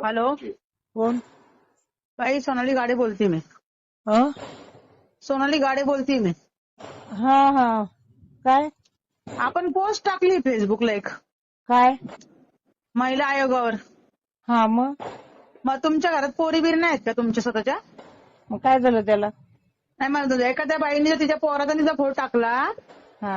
Hello? कोण? बाई सोनाली गाडे बोलते मी. हं? सोनाली गाडे बोलते मी. हा हा. काय? आपण पोस्ट टाकली फेसबुकला एक. काय? महिला आयोगावर. हा मग? मग तुमच्या घरात पोरी बिरी नाहीत का तुमच्या स्वतःच्या? मग काय झालं त्याला? नाही होते. एखाद्या बाईने जर तिच्या पोराचा तिचा फोटो टाकला हा.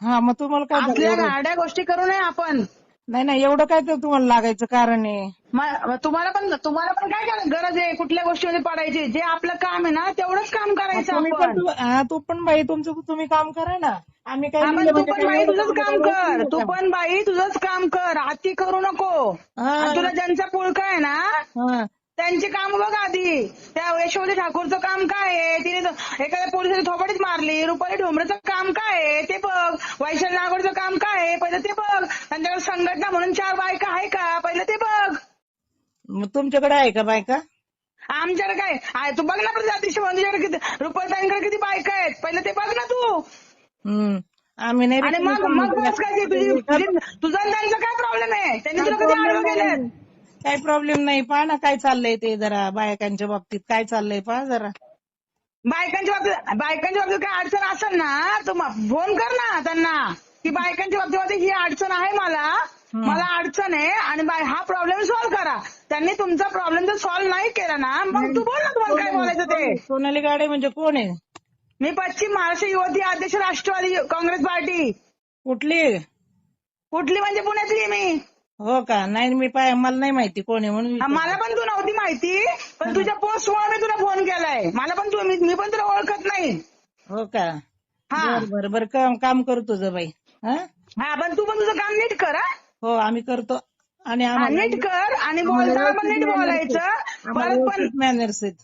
हा मग तुम्हाला काय असल्या? गाड्या गोष्टी करू नये आपण नाही नाही एवढं काय तर तुम्हाला लागायचं कारण आहे म- तुम्हाला पण तुम्हाला पण काय? गरज आहे कुठल्या गोष्टीमध्ये पडायची जे आपलं काम आहे ना तेवढंच काम करायचं तुम्ही पण आपण तू- हा, तू पण बाई तुमचं तुम्ही काम करा ना आम्ही काय हा, पण तू म्हणजे पण बाई तुझंच काम कर तू? पण बाई तुझंच काम कर अति करू नको हा. आणि तुला ज्यांचा पुळका आहे ना. त्यांचे काम बघ आधी त्या यशोमती ठाकूरचं काम काय आहे? तिने तो- एखाद्या पोलिसाने थोपडीच मारली. रुपाली ढोंबरेचं काम काय आहे? ते बघ. वैशाली नागोडचं काम काय आहे? पहिलं ते बघ. त्यांच्याकडे संघटना म्हणून चार बायका आहे का? पहिलं ते बघ. मग तुमच्याकडे आहे का बायका? आमच्याकडे काय? आहे. तू बघ ना प्रतिष्ठा मंदिराकडे किती रुपालीताईंकडे किती बायका आहेत? पहिलं ते बघ ना तू. हम्म. आम्ही नाही आणि मग मग बस काय ते? तुझी तुझी- तुझा आणि त्यांचा काय प्रॉब्लेम आहे? त्यांनी तुला कधी आडवं केलं काही प्रॉब्लेम नाही. पहा ना काय चाललंय ते जरा बायकांच्या बाबतीत. काय चाललंय पहा जरा. बायकांच्या बाबतीत बायकांच्या बाबतीत काय अडचण असेल ना तर फोन कर ना त्यांना. की बायकांच्या बाबतीमध्ये ही अडचण आहे मला. मला अडचण आहे आणि बाय- हा प्रॉब्लेम सॉल्व्ह करा. त्यांनी तुमचा प्रॉब्लेम जर सॉल्व्ह नाही केला ना मग तू बोल ना तुम्हाला काय बोलायचं ते. सोनाली गाडे म्हणजे कोण आहे? मी पश्चिम महाराष्ट्र युवती अध्यक्ष राष्ट्रवादी काँग्रेस पार्टी. कुठली? कुठली म्हणजे पुण्यातली मी. हो का? नाही मी पाय मला नाही माहिती कोण आहे म्हणून हा. मला पण तू नव्हती माहिती पण तुझ्या पोस्टमुळे मी तुला फोन केलाय. मला पण तू मी मी पण तुला ओळखत नाही. हो का? हा. बर बर बर. काम काम करू तुझं बाई. हा? हा पण तू पण तुझं काम नीट कर हा. हो आम्ही करतो. आणि हा, आम्हाला नीट कर आणि बोलताना पण नीट बोलायचं. परत पण मॅनर्स आहेत.